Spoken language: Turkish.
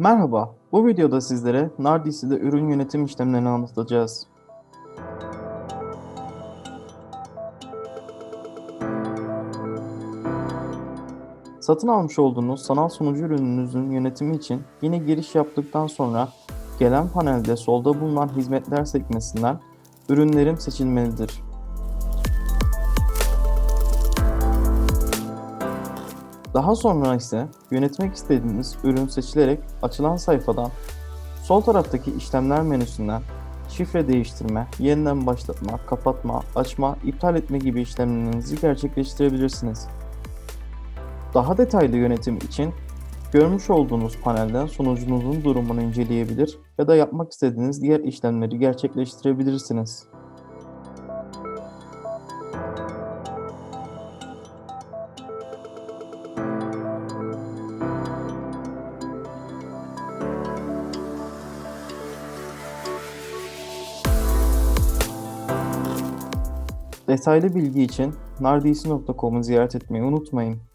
Merhaba, bu videoda sizlere Nardisi'de ürün yönetim işlemlerini anlatacağız. Satın almış olduğunuz sanal sunucu ürününüzün yönetimi için yine giriş yaptıktan sonra gelen panelde solda bulunan hizmetler sekmesinden ürünlerim seçilmelidir. Daha sonra ise yönetmek istediğiniz ürün seçilerek açılan sayfadan sol taraftaki işlemler menüsünden şifre değiştirme, yeniden başlatma, kapatma, açma, iptal etme gibi işlemlerinizi gerçekleştirebilirsiniz. Daha detaylı yönetim için görmüş olduğunuz panelden sunucunuzun durumunu inceleyebilir ya da yapmak istediğiniz diğer işlemleri gerçekleştirebilirsiniz. Detaylı bilgi için nardisi.com'u ziyaret etmeyi unutmayın.